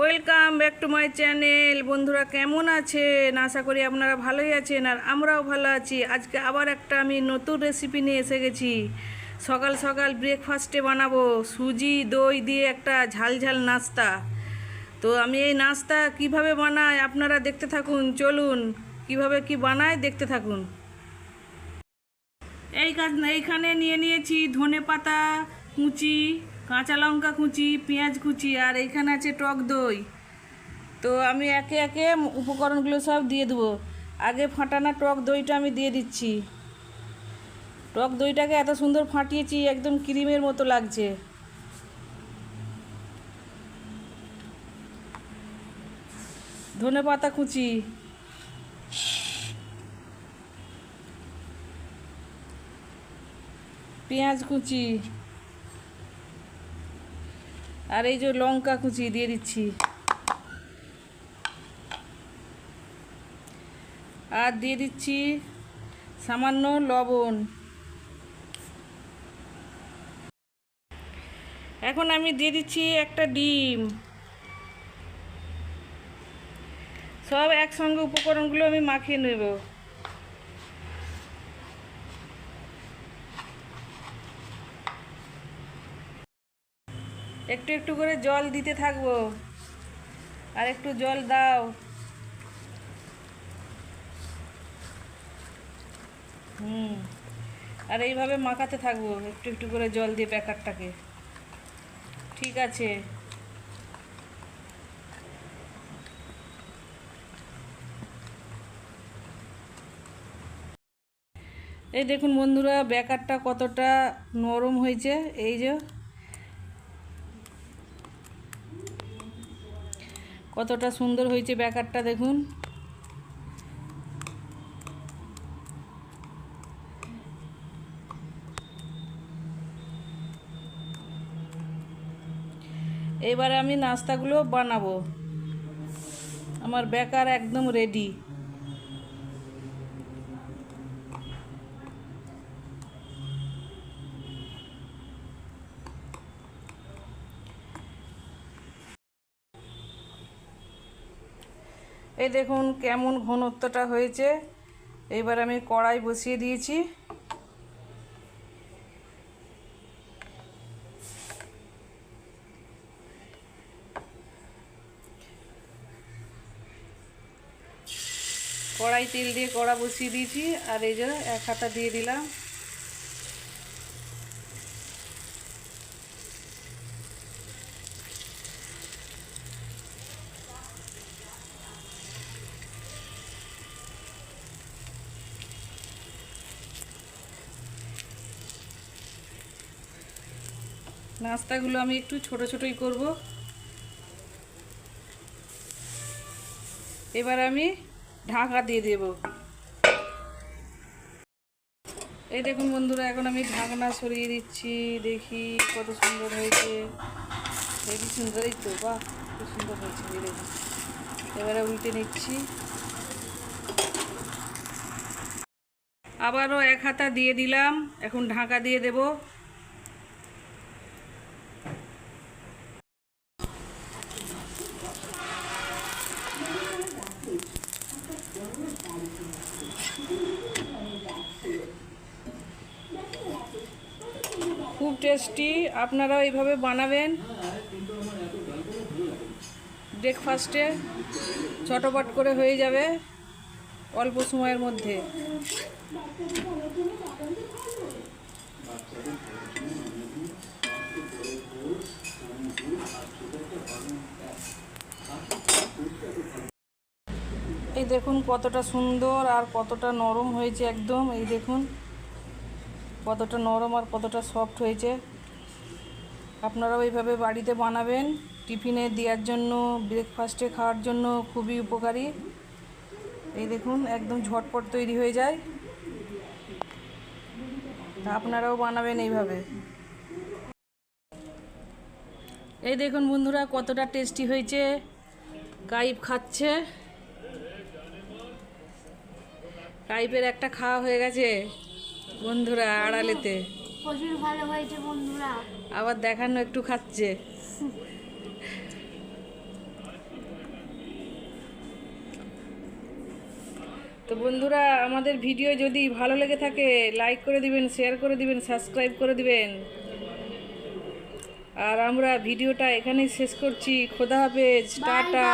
Welcome back to my channel বন্ধুরা, কেমন আছেন? আশা করি আপনারা ভালোই আছেন আর আমরাও ভালো আছি। আজকে আবার একটা আমি নতুন রেসিপি নিয়ে এসে গেছি। সকাল সকাল ব্রেকফাস্টে বানাবো। সুজি, দই দিয়ে একটা ঝাল ঝাল নাস্তা। তো আমি এই নাস্তা কীভাবে বানাই আপনারা দেখতে থাকুন। চলুন, কীভাবে কি বানায় দেখতে থাকুন। এই কাজ এইখানে নিয়ে নিয়েছি ধনে পাতা কুচি কাঁচা লঙ্কা কুচি, পেঁয়াজ কুচি আর এইখানে আছে টক দই। তো আমি একে একে উপকরণগুলো সব দিয়ে দেবো। আগে ফাটানা টক দইটা আমি দিয়ে দিচ্ছি। টক দইটাকে এত সুন্দর ফাটিয়েছি, একদম ক্রিমের মতো লাগছে। ধনে পাতা কুচি। পেঁয়াজ কুচি। আর এই যে লঙ্কা কুচি দিয়ে দিচ্ছি। আর দিয়ে দিচ্ছি সামান্য লবণ। এখন আমি দিয়ে দিচ্ছি একটা ডিম। সব একসঙ্গে উপকরণগুলো আমি মাখিয়ে নেব। একটু একটু করে জল দিতে থাকব। আর একটু জল দাও। হুম। আর এইভাবে মাখাতে থাকব, একটু একটু করে জল দিয়ে প্যাকারটাকে। ঠিক আছে। এই দেখুন বন্ধুরা, ব্যাকারটা কতটা নরম হয়েছে, এই যে। কতটা সুন্দর হয়েছে ব্যাকারটা দেখুন। এবারে আমি নাস্তাগুলো বানাবো। আমার বেকার একদম রেডি এই দেখুন কেমন ঘনত্বটা হয়েছে। এবার আমি কড়াই বসিয়ে দিয়েছি। কড়াই তেল দিয়ে কড়া বসিয়ে দিয়েছি। আর এই যে এক হাতা দিয়ে দিলাম। নাস্তাগুলো আমি একটু ছোট ছোটই করব। এবার আমি ঢাকা দিয়ে দেব। এই দেখুন বন্ধুরা, এখন আমি ঢাকনা সরিয়ে দিচ্ছি। দেখি কত সুন্দর হয়েছে। হেবি সুন্দর, এই তো, বাহ খুব সুন্দর হয়েছে দেখুন। এবারে উল্টে নিচ্ছি। আবারও এক হাতা দিয়ে দিলাম। এখন ঢাকা দিয়ে দেবো। টেস্টি আপনারাও এইভাবে বানাবেন। ব্রেকফাস্টে চটপট করে হয়ে যাবে অল্প সময়ের মধ্যে। এই দেখুন কতটা সুন্দর আর কতটা নরম হয়েছে একদম, এই দেখুন। কতটা নরম আর কতটা সফট হয়েছে। আপনারাও এইভাবে বাড়িতে বানাবেন। টিফিনে দেওয়ার জন্য ব্রেকফাস্টে খাওয়ার জন্য খুবই উপকারী। এই দেখুন, একদম ঝটপট তৈরি হয়ে যায়। তা আপনারাও বানাবেন এইভাবে। এই দেখুন বন্ধুরা, কতটা টেস্টি হয়েছে। কাইপ খাচ্ছে। কাইপের একটা খাওয়া হয়ে গেছে। বন্ধুরা আড়ালেতে। প্রচুর ভালো হয়েছে বন্ধুরা। আবার দেখানো একটু খাচ্ছে। তো বন্ধুরা আমাদের ভিডিও যদি ভালো লেগে থাকে লাইক করে দিবেন শেয়ার করে দিবেন সাবস্ক্রাইব করে দিবেন। আর আমরা ভিডিওটা এখানেই শেষ করছি। খোদা হাফেজ টাটা।